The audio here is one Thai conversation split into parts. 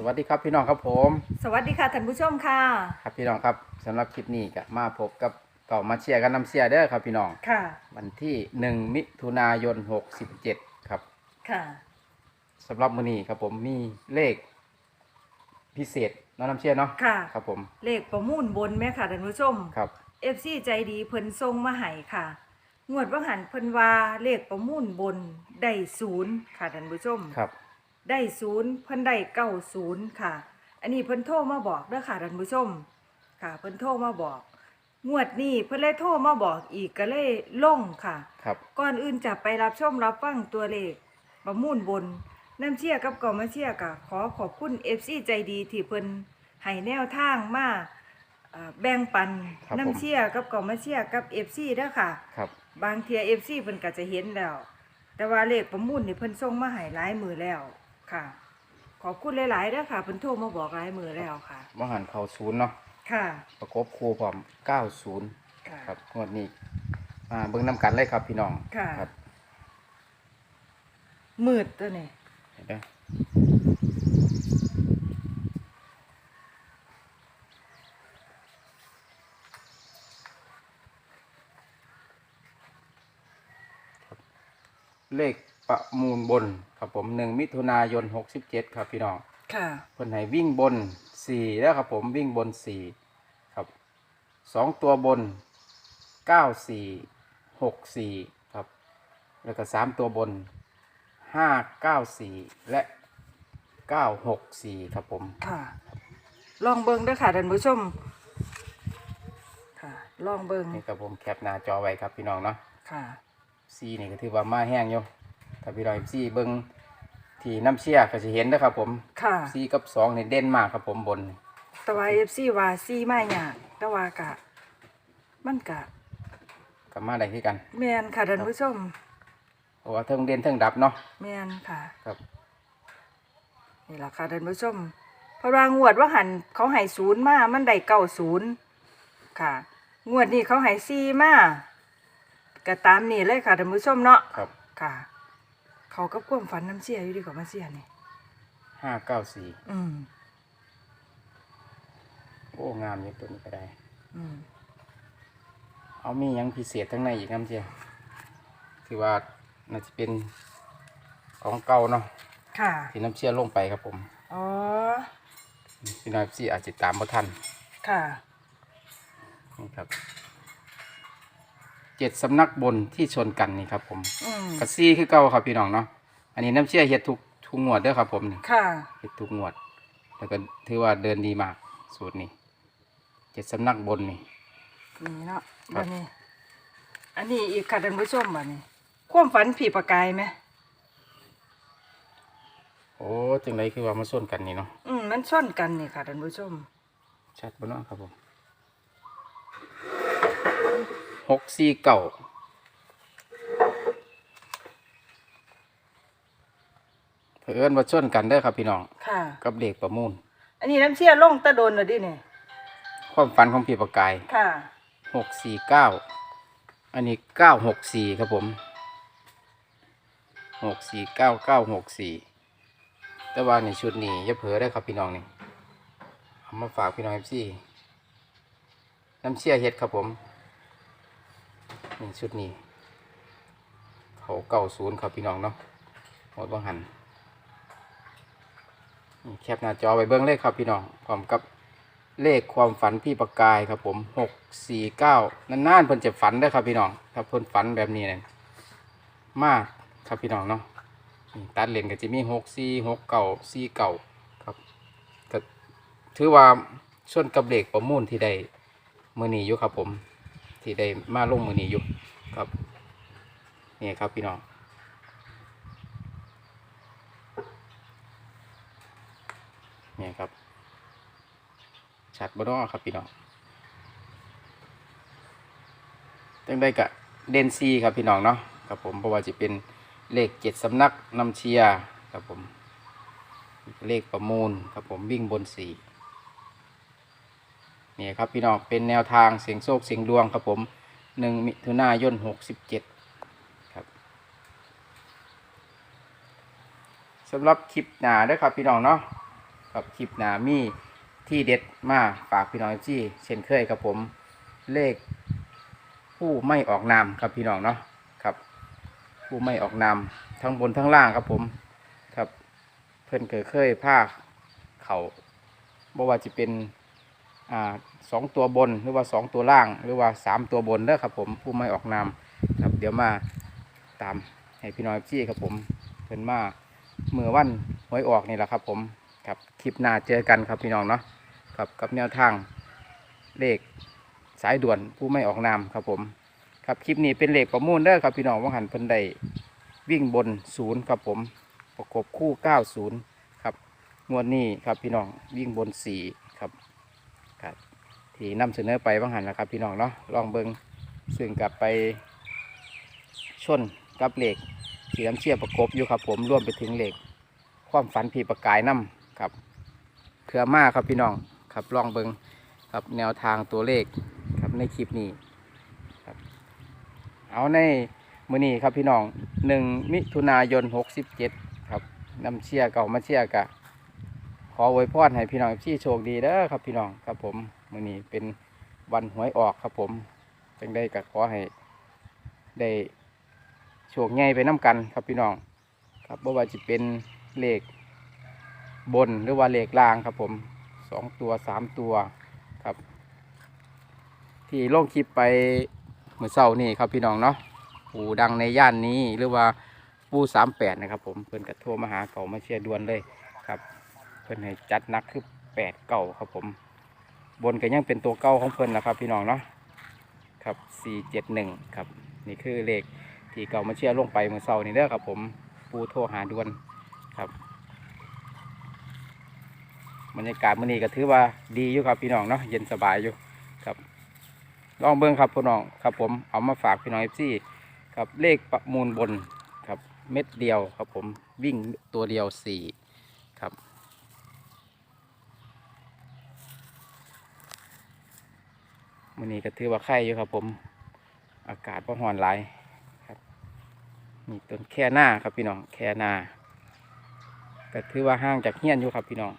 สวัสดีครับพี่น้องครับผม สวัสดีค่ะท่านผู้ชมค่ะครับพี่น้องครับสำหรับคลิปนี้ก็มาพบกับเก่ามาเชียร์กันน้ำเชียร์เด้อครับพี่น้อง ค่ะ วันที่1มิถุนายน67ครับ ค่ะสำหรับมื้อนี้ครับผมมีเลขพิเศษเน้องน้ำเชียร์เนาะค่ะ ครับผมเลขประมูลบนแม่ค่ะท่านผู้ชม ครับ FC ใจดีเพิ่นทรงมาให้ค่ะ งวดว่าหันเพิ่นว่าเลขประมูลบนได้ศูนย์ค่ะท่านผู้ชม ครับ ได้ศูนย์เพิ่นได้เก้าศูนย์ค่ะ อันนี้เพิ่นโทรมาบอกเด้อค่ะท่านผู้ชมค่ะ เพิ่นโทรมาบอก งวดนี้เพิ่นเลยโทรมาบอกอีกก็เลยลงค่ะ ครับ ก่อนอื่นจะไปรับชมรับฟังตัวเลขประมูลบนน้ำเชี่ยกับกอมาเชี่ยกะขอขอบคุณ FC ใจดีที่เพิ่นให้แนวทางมาเอ่อแบ่งปันครับผม น้ำเชี่ยกับกอมาเชี่ยกับ FC เด้อค่ะ ครับ บางเทีย FC เพิ่นก็จะเห็นแล้ว แต่ว่าเลขประมูลนี่เพิ่นส่งมาให้หลายมือแล้ว ค่ะ ขอบคุณหลายๆเด้อค่ะเพิ่นโทรมาบอกหลายมือแล้วค่ะว่าหันเข้าศูนย์เนาะค่ะประกบคู่พร้อม90ค่ะครับงวดนี้มาเบิ่งน้ำกันเลยครับพี่น้องค่ะ ครับมืดตัวนี้เห็นไหมครับเลขประมูลบน ครับผมหนึ่งมิถุนายนหกสิบเจ็ดครับพี่น้องค่ะ เพิ่นให้วิ่งบนสี่แล้วครับผมวิ่งบนสี่ครับสองตัวบนเก้าสี่หกสี่ครับ แล้วก็สามตัวบนห้าเก้าสี่และเก้าหกสี่ครับผม ค่ะ ลองเบิ่งเด้อค่ะท่านผู้ชม ค่ะ ลองเบิ่งนี่ครับผมแคปหน้าจอไว้ครับพี่น้องเนาะค่ะ ซีนี่ก็ถือว่ามาแห้งอยู่ ถ้าพี่น้องซีเบิ้งที่น้ำเชี่ยก็จะเห็นนะครับผมค่ะซีกับสองนี่เด่นมากครับผมบน แต่ว่า FC ว่าซีมายากแต่ว่ากะ มันกะกับมาได้ที่กัน แม่นค่ะท่านผู้ชมเพราะว่าเทิงเด่นเทิงดับเนาะแม่นค่ะ ครับ นี่ล่ะค่ะท่านผู้ชมเพราะว่างวดว่าหันเขาให้ศูนย์มา มันได้เก้าศูนย์ค่ะ งวดนี้เขาให้ซีมาก็ตามนี่เลยค่ะท่านผู้ชมเนาะครับ ค่ะ เขากับความฝันน้ำเสียอยู่ดีกว่ามาเสียนี่ห้าเก้าสี่อืมโอ้งามอยู่ตัวนี้ก็ได้ อืมเอามีหยังพิเศษทั้งในอีกน้ำเชี่ยที่ว่าน่าจะเป็นของเก่าเนาะค่ะที่น้ำเชี่ยลงไปครับผมอ๋อพี่น้อยซีอาจจะตามบ่ทันค่ะนี่ครับ เจ็ดสำนักบนที่ชนกันนี่ครับผมอืมกระซี่คือเก่าครับพี่น้องเนาะอันนี้น้ำเชื่อเฮ็ดทุกทุกงวดเด้อครับผมนี่ค่ะ เฮ็ดทุกงวด แล้วก็ถือว่าเดินดีมากสูตรนี้เจ็ดสำนักบนนี่ นี่เนาะครับับนี้ อันนี้อีกค่ะท่านผู้ชมบัดนี้ ความฝันผีประกายไหมโอ้จังไรคือว่ามาส้นกันนี่เนาะอืมมันซ่อนกันนี่ค่ะท่านผู้ชมชัดบ่เนาะครับผม หกสี่เก่าเพื่อนมาส้นกันเด้อครับพี่น้อง ค่ะ กับเด็กประมูล อันนี้น้ำเชี่ยลงตะโดนเลยดิเนี่ยความฝันของพี่ประกายค่ะ หกสี่เก้าอันนี้เก้าหกสี่ครับผมหกสี่เก้าเก้าหกสี่แต่ว่าในชุดนี้อย่าเผลอได้อครับพี่น้องนี่เอามาฝากพี่น้องเอฟซีน้ำเชี่ยเฮ็ดครับผม นี่ชุดนี้ เขาเก้าศูนย์ครับพี่น้องเนาะหมดบังหันแคปหน้าจอไวเบื้องเลขครับพี่น้องพร้อมกับเลขความฝันพี่ประกายครับผมหกสี่เก้านานๆเพิ่นจะฝันได้ครับพี่น้องถ้าเพิ่นฝันแบบนี้เนี่ยมากครับพี่น้องเนาะตัดเลนก็จะมีหกสี่หกเก่าสี่เก่าครับก็ถือว่าส่วนกับเลขประมูลที่ได้มือนีอยู่ครับผม ที่ได้มาลงมือนีอยู่ครับนี่ครับพี่น้องนี่ครับ ชัดบ่เนาะครับพี่น้องจังได้กะเดนซีครับพี่น้องเนาะครับผมเพราะว่าจะเป็นเลขเจ็ดสำนักนำเชียร์ครับผม เลขประมูลครับผมวิ่งบนสี่ นี่ครับพี่น้องเป็นแนวทางเสียงโชคเสียงดวงครับผมหนึ่งมิถุนายนหกสิบเจ็ดครับสำหรับคลิปหนาด้วยครับพี่น้องเนาะก็ครับคลิปหนามีที่เด็ดมาฝากพี่น้องที่เช่นเคยครับผมเลข ผู้ไม่ออกนามครับพี่น้องเนาะครับ ผู้ไม่ออกนามทั้งบนทั้งล่างครับผมครับ เพิ่นเคยเคยภาคเขาบ่ว่าจะเป็น สองตัวบนหรือว่าสองตัวล่าง หรือว่าสามตัวบนเด้อครับผมผู้ไม่ออกนามครับเดี๋ยวมาตามให้พี่น้องพี่ครับผมเพิ่นมาเมื่อวันหวยออกนี่แหละครับผมครับคลิปหน้าเจอกันครับพี่น้องเนาะครับกับแนวทางเลขสายด่วนผู้ไม่ออกนามครับผมครับคลิปนี้เป็นเลขประมูลเด้อครับพี่น้องว่าหันเพิ่นได้วิ่งบนศูนย์ครับผมประกบคู่ 90 ครับงวดนี้ครับพี่น้องวิ่งบน4ครับครับ ที่นำเสนอไปบ้างหันนะครับ พี่น้องเนาะลองเบิงซึ่งกลับไปชนกับเหล็กที่น้ำเชี่ยประกบอยู่ครับ ผมร่วมไปถึงเหล็กความฝันผีประกายน้ำครับเพื่อมาครับพี่น้องครับลองเบิงครับแนวทางตัวเลขครับในคลิปนี้ครับเอาในมือนี้ครับพี่น้องหนึ่งมิถุนายนหกสิบเจ็ดครับนำเชี่ยเก่ามาเชี่ยกะขอไว้พรให้พี่น้องที่โชคดีเด้อครับพี่น้องครับผม มื่อนี้เป็นวันหวยออกครับผมจังได้กะขอให้ได้โชคใหญ่ไปน้ำกันครับพี่น้อง ครับบ่ว่าจะเป็นเลขบนหรือว่าเลขล่างครับผมสองตัวสามตัวครับ ที่ลงคลิปไปเมื่อเช้านี่ครับพี่น้องเนาะปูดังในย่านนี้หรือว่าปูสามแปดนะครับ ผมเพิ่อนกระโทรมาหาเก่ามาเชียร์ดวนเลยครับ เพิ่อนให้จัดนักคือแปดเก่าครับผม บนก็ยังเป็นตัวเก่าของเพิ่นนะครับ พี่น้องเนาะครับสี่เจ็ดหนึ่งครับ นี่คือเลขที่เก่ามาเชียร์ลงไปเมื่อเช้านี่เด้อครับ ผมปูโทรหาดวนครับบรรยากาศมื้อนี้ก็ถือว่าดีอยู่ครับพี่น้องเนาะเย็นสบายอยู่ครับลองเบิ่งครับพี่น้องครับ ผมเอามาฝากพี่น้องเอฟซีครับเลขประมูลบนครับ เม็ดเดียวครับผมวิ่งตัวเดียวสี่ครับ วันนี้ก็ถือว่าไข่อยู่ครับผม อากาศพอหอนหลายครับมีต้นแค่หน้าครับพี่น้องแค่หน้าก็ถือว่าห่างจากเฮียนอยู่ครับพี่น้อง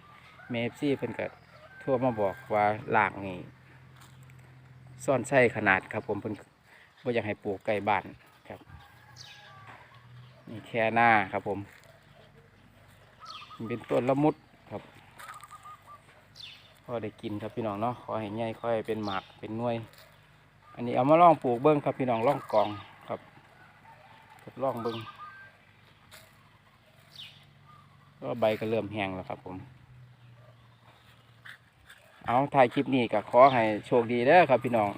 เมฟซี่เพิ่นก็ทั่วมาบอกว่าหลากนี่ซ่อนไส้ขนาดครับผมเพิ่นบ่อยากให้ปลูกใกล้บ้านครับนี่แค่หน้าครับผม เป็นต้นละมุด อได้กินครับพี่น้องเนาะขอให้ใหญ่ค่อยเป็นหมากเป็นน่วย อันนี้เอามาล่องปลูกเบิ้งครับพี่น้องล่องกองครับทดลองเบิ้งก็ใบก็เริ่มแห้งแล้วครับผม เอาถ่ายคลิปนี้ก็ขอให้โชคดีเด้อครับพี่น้อง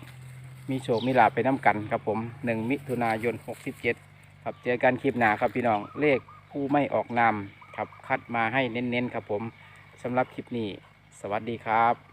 มีโชคมีลาภไปน้ำกันครับผมหนึ่งมิถุนายนหกสิบเจ็ดครับเจอกันคลิปหนาครับพี่น้องเลขผู้ไม่ออกนามครับคัดมาให้เน้นๆครับผมสำหรับคลิปนี้ สวัสดีครับ